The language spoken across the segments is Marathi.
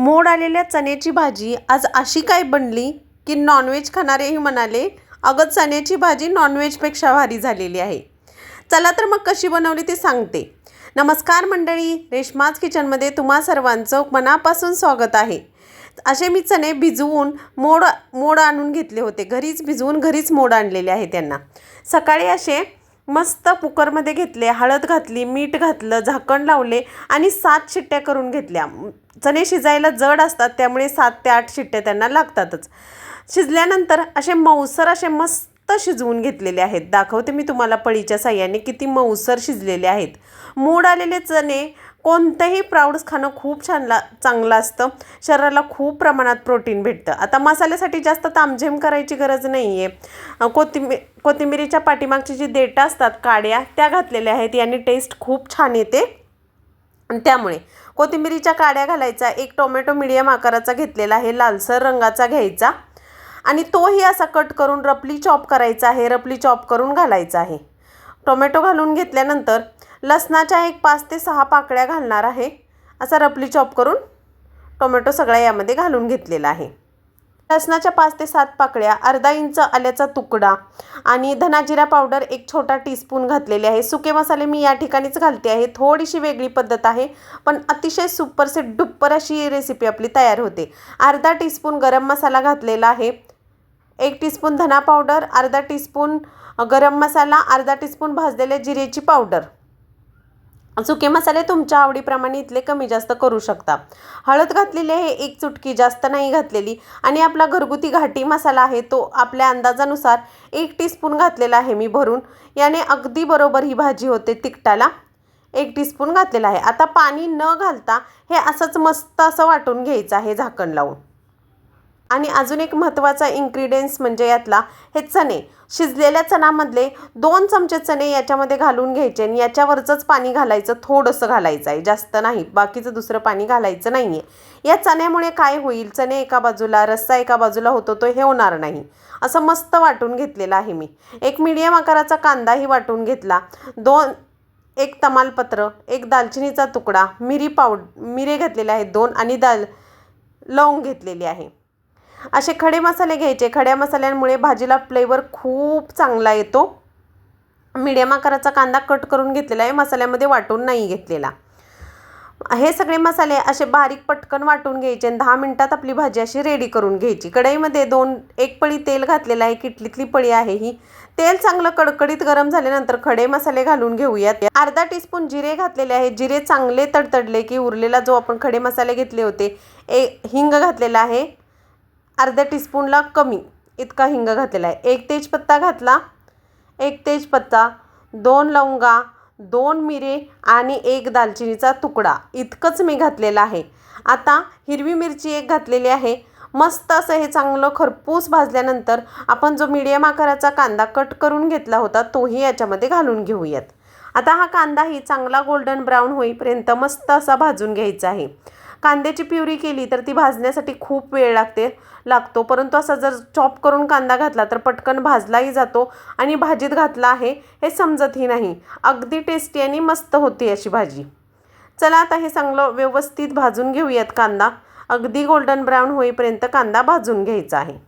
मोड आलेल्या चण्याची भाजी आज अशी काय बनली की नॉनव्हेज खाणारेही म्हणाले अगं चण्याची भाजी नॉनव्हेजपेक्षा भारी झालेली आहे. चला तर मग कशी बनवली ते सांगते. नमस्कार मंडळी रेशमाज किचनमध्ये तुम्हा सर्वांचं मनापासून स्वागत आहे. असे मी चणे भिजवून मोड मोड आणून घेतले होते. घरीच भिजवून घरीच मोड आणलेले आहे त्यांना. सकाळी असे मस्त कुकरमध्ये घेतले हळद घातली मीठ घातलं झाकण लावले आणि सात शिट्ट्या करून घेतल्या. चणे शिजायला जड असतात त्यामुळे सात ते आठ शिट्ट्या त्यांना लागतातच. शिजल्यानंतर असे मऊसर असे मस्त शिजवून घेतलेले आहेत. दाखवते मी तुम्हाला पळीच्या साह्याने किती मऊसर शिजलेले आहेत. मूड आलेले चणे कोणतंही प्राऊड्स खाणं खूप छान ला चांगलं असतं. शरीराला खूप प्रमाणात प्रोटीन भेटतं. आता मसाल्यासाठी जास्त तामझेम करायची गरज नाही आहे कोथिंबी कोथिंबिरीच्या पाठीमागची जी देठं असतात काड्या त्या घातलेल्या आहेत. याने टेस्ट खूप छान येते. आणि त्यामुळे कोथिंबिरीच्या काड्या घालायचा एक टोमॅटो मिडियम आकाराचा घेतलेला आहे लालसर रंगाचा घ्यायचा. आणि तोही असा कट करून रपली चॉप करायचा आहे रपली चॉप करून घालायचा आहे. टोमॅटो घालून घेतल्यानंतर लसणाच्या एक पाच ते सहा पाकळ्या घालणार आहे. असा रपली चॉप करून टोमॅटो सगळा यामध्ये घालून घेतलेला आहे. लसणाच्या पाच ते सात पाकळ्या अर्धा इंच आल्याचा तुकडा आणि धनाजिरा पावडर एक छोटा टीस्पून घातलेले आहे. सुके मसाले मी या ठिकाणीच घालते आहे. थोडीशी वेगळी पद्धत आहे पण अतिशय सुपरसे डुप्पर अशी रेसिपी आपली तयार होते. अर्धा टीस्पून गरम मसाला घातलेला आहे. एक टीस्पून धना पावडर अर्धा टीस्पून गरम मसाला अर्धा टीस्पून भाजलेले जिरेची पावडर. सुके मसाले तुमच्या आवडीप्रमाणे इथले कमी जास्त करू शकता. हळद घातलेली आहे एक चुटकी जास्त नाही घातलेली. आणि आपला घरगुती घाटी मसाला आहे तो आपल्या अंदाजानुसार एक टीस्पून घातलेला आहे मी भरून. याने अगदी बरोबर ही भाजी होते तिखटाला. एक टीस्पून घातलेला आहे. आता पाणी न घालता हे असंच मस्त असं वाटून घ्यायचं आहे झाकण लावून. आणि अजून एक महत्त्वाचा इन्ग्रेडियंट्स म्हणजे यातला हे चणे. शिजलेल्या चणामधले दोन चमचे चणे याच्यामध्ये घालून घ्यायचे आणि याच्यावरचंच पाणी घालायचं थोडंसं घालायचं आहे जास्त नाही. बाकीचं दुसरं पाणी घालायचं नाही आहे या चण्यामुळे काय होईल? चणे एका बाजूला रस्सा एका बाजूला होतो तो हे होणार नाही. असं मस्त वाटून घेतलेलं आहे मी. एक मीडियम आकाराचा कांदाही वाटून घेतला. दोन एक तमालपत्र एक दालचिनीचा तुकडा मिरी पावड मिरे घेतलेले आहेत दोन आणि दाल लवंग घेतलेली आहे. असे खडे मसाले घ्यायचे. खड्या मसाल्यांमुळे भाजीला फ्लेवर खूप चांगला येतो. मिडियम आकाराचा कांदा कट करून घेतलेला आहे. मसाल्यामध्ये वाटून नाही घेतलेला. हे सगळे मसाले असे बारीक पटकन वाटून घ्यायचे आणि दहा मिनटात आपली भाजी अशी रेडी करून घ्यायची. कढईमध्ये दोन एक पळी तेल घातलेलं आहे. किटलीतली पळी आहे ही. तेल चांगलं कडकडीत गरम झाल्यानंतर खडे मसाले घालून घेऊयात. अर्धा टीस्पून जिरे घातलेले आहे जिरे चांगले तडतडले की उरलेला जो आपण खडे मसाले घेतले होते ए हिंग घातलेला आहे. अर्ध्या टीस्पूनला कमी. इतका हिंग घातलेला आहे. एक तेजपत्ता घातला. एक तेजपत्ता दोन लवंगा दोन मिरे आणि एक दालचिनीचा तुकडा. इतकंच मी घातलेलं आहे. आता हिरवी मिरची एक घातलेली आहे. मस्त असं हे चांगलं खरपूस भाजल्यानंतर आपण जो मीडियम आकाराचा कांदा कट करून घेतला होता तोही याच्यामध्ये घालून घेऊयात. आता हा कांदाही चांगला गोल्डन ब्राऊन होईपर्यंत मस्त असा भाजून घ्यायचा आहे. कांद्याची प्युरी केली तर ती भाजण्यासाठी खूप वेळ लागते लागतो. परंतु असा जर चॉप करून कांदा घातला तर पटकन भाजलाही जातो आणि भाजीत घातला आहे हे समजतही नाही. अगदी टेस्टी आणि मस्त होती अशी भाजी. चला आता हे चांगलं व्यवस्थित भाजून घेऊयात कांदा. अगदी गोल्डन ब्राऊन होईपर्यंत कांदा भाजून घ्यायचा आहे.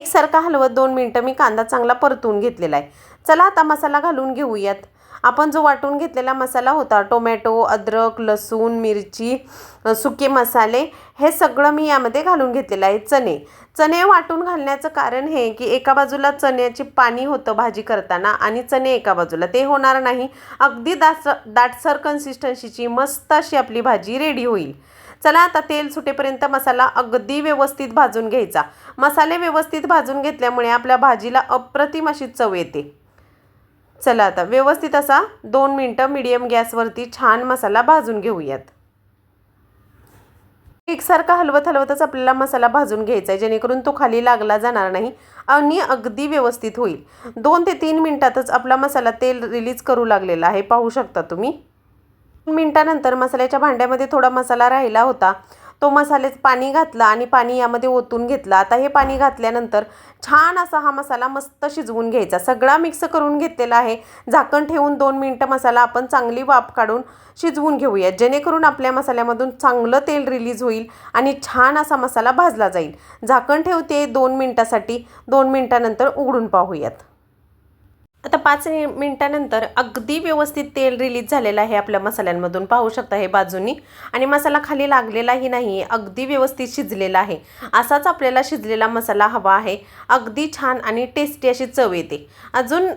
एकसारखा हलवत दोन मिनटं मी कांदा चांगला परतून घेतलेला आहे. चला आता मसाला घालून घेऊयात. आपण जो वाटून घेतलेला मसाला होता टोमॅटो अद्रक लसूण मिरची सुके मसाले हे सगळं मी यामध्ये घालून घेतलेलं आहे चणे. चणे वाटून घालण्याचं कारण हे की एका बाजूला चण्याची पाणी होतं भाजी करताना आणि चणे एका बाजूला. ते होणार नाही. अगदी दास दाटसर कन्सिस्टन्सीची मस्त अशी आपली भाजी रेडी होईल. चला आता तेल सुटेपर्यंत मसाला अगदी व्यवस्थित भाजून घ्यायचा. मसाले व्यवस्थित भाजून घेतल्यामुळे आपल्या भाजीला अप्रतिम अशी चव येते. चला आता व्यवस्थित असा दोन मिनटं मीडियम गॅसवरती छान मसाला भाजून घेऊयात. एकसारखा हलवत हलवतच आपल्याला मसाला भाजून घ्यायचा आहे जेणेकरून तो खाली लागला जाणार नाही आणि अगदी व्यवस्थित होईल. दोन ते तीन मिनटातच आपला मसाला तेल रिलीज करू लागलेला आहे पाहू शकता तुम्ही. मिनटानंतर मसाल्याच्या भांड्यामध्ये थोडा मसाला राहिला होता. तो मसाल्यात पाणी घातलं आणि पाणी यामध्ये ओतून घेतलं. आता हे पाणी घातल्यानंतर छान असा हा मसाला मस्त शिजवून घ्यायचा. सगळा मिक्स करून घेतलेला आहे. झाकण ठेवून दोन मिनटं मसाला आपण चांगली वाफ काढून शिजवून घेऊया जेणेकरून आपल्या मसाल्यामधून चांगलं तेल रिलीज होईल आणि छान असा मसाला भाजला जाईल. झाकण ठेवते दोन मिनटासाठी. दोन मिनटानंतर उघडून पाहूयात. आता पाच मिनटानंतर अगदी व्यवस्थित तेल रिलीज झालेलं आहे आपल्या मसाल्यांमधून. पाहू शकता हे बाजूनी. आणि मसाला खाली लागलेलाही नाही अगदी व्यवस्थित शिजलेला आहे. असाच आपल्याला शिजलेला मसाला हवा आहे. अगदी छान आणि टेस्टी अशी चव येते. अजून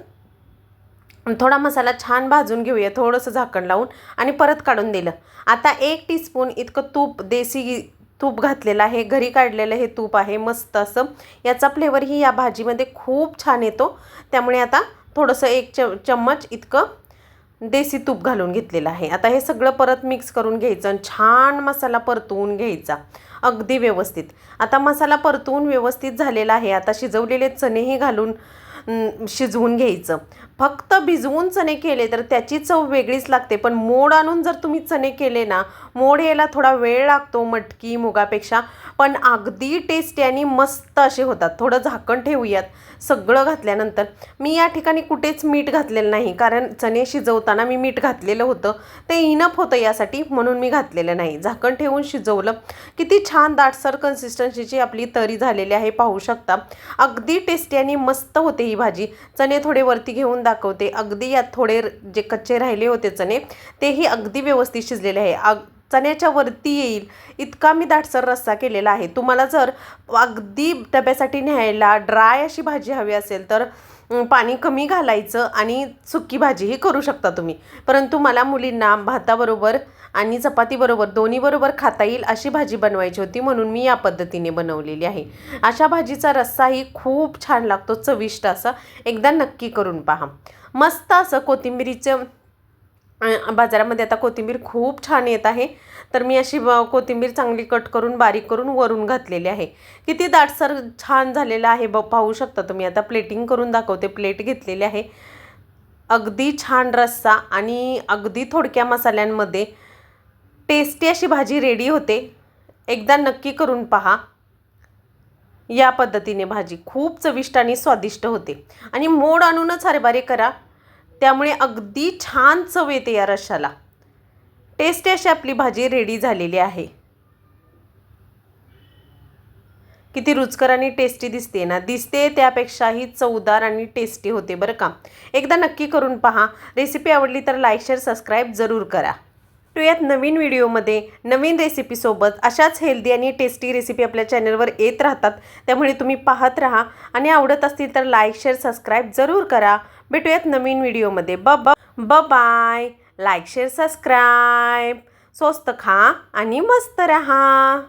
थोडा मसाला छान भाजून घेऊया थोडंसं झाकण लावून आणि परत काढून दिलं. आता एक टीस्पून इतकं तूप देसी तूप घातलेलं आहे. घरी काढलेलं हे तूप आहे मस्त असं. याचा फ्लेवरही या भाजीमध्ये खूप छान येतो. त्यामुळे आता थोडंसं एक च चम्मच इतकं देसी तूप घालून घेतलेलं आहे. आता हे सगळं परत मिक्स करून घ्यायचं आणि छान मसाला परतवून घ्यायचा. अगदी व्यवस्थित. आता मसाला परतवून व्यवस्थित झालेला आहे. आता शिजवलेले चणेही घालून शिजवून घ्यायचं. फक्त भिजवून चणे केले तर त्याची चव वेगळीच लागते. पण मोड आणून जर तुम्ही चणे केले ना मोड यायला थोडा वेळ लागतो मटकी मुगापेक्षा. पण अगदी टेस्टी आणि मस्त असे होतात. थोडं झाकण ठेवूयात सगळं घातल्यानंतर. मी या ठिकाणी कुठेच मीठ घातलेलं नाही कारण चणे शिजवताना मी मीठ घातलेलं होतं. ते इनफ होतं यासाठी म्हणून मी घातलेलं नाही. झाकण ठेवून शिजवलं. किती छान दाटसर कन्सिस्टन्सीची आपली तरी झालेली आहे पाहू शकता. अगदी टेस्टी आणि मस्त होते ही भाजी. चणे थोडे वरती घेऊन दाखवते. अगदी यात थोडे जे कच्चे राहिले होते चणे तेही अगदी व्यवस्थित शिजलेले आहे. अग चण्याच्या वरती येईल इतका मी दाटसर रस्सा केलेला आहे. तुम्हाला जर अगदी डब्यासाठी न्यायला ड्राय अशी भाजी हवी असेल तर पाणी कमी घालायचं आणि सुकी भाजीही करू शकता तुम्ही. परंतु मला मुलींना भाताबरोबर आणि चपातीबरोबर दोन्हीबरोबर खाता येईल अशी भाजी बनवायची होती म्हणून मी या पद्धतीने बनवलेली आहे. अशा भाजीचा रस्साही खूप छान लागतो चविष्ट असा. एकदा नक्की करून पहा. मस्त असं कोथिंबिरीचं बाजारामध्ये आता कोथिंबीर खूप छान येत आहे. तर मी अशी ब- कोथिंबीर चांगली कट करून बारीक करून वरून घातलेली आहे. किती दाटसर छान झालेलं आहे ब पाहू शकता तुम्ही. आता प्लेटिंग करून दाखवते. प्लेट घेतलेली आहे. अगदी छान रस्सा आणि अगदी थोडक्या मसाल्यांमध्ये टेस्टी अशी भाजी रेडी होते. एकदा नक्की करून पहा. या पद्धतीने भाजी खूप चविष्ट आणि स्वादिष्ट होते. आणि मोड आणूनच हरभरे करा. त्यामुळे अगदी छान चव येते या रशाला. टेस्टी अशी आपली भाजी रेडी झालेली आहे. किती रुचकर आणि टेस्टी दिसते ना. दिसते त्यापेक्षाही चवदार आणि टेस्टी होते बरं का. एकदा नक्की करून पहा. रेसिपी आवडली तर लाईक शेअर सबस्क्राईब जरूर करा. भेटूयात नवीन व्हिडिओमध्ये. नवीन रेसिपीसोबत अशाच हेल्दी आणि टेस्टी रेसिपी आपल्या चॅनलवर येत राहतात. त्यामुळे तुम्ही पाहत राहा. आणि आवडत असतील तर लाईक शेअर सबस्क्राईब जरूर करा. भेटूयात नवीन व्हिडिओमध्ये. ब ब ब बाय लाईक शेअर सबस्क्राईब स्वस्त खा आणि मस्त रहा.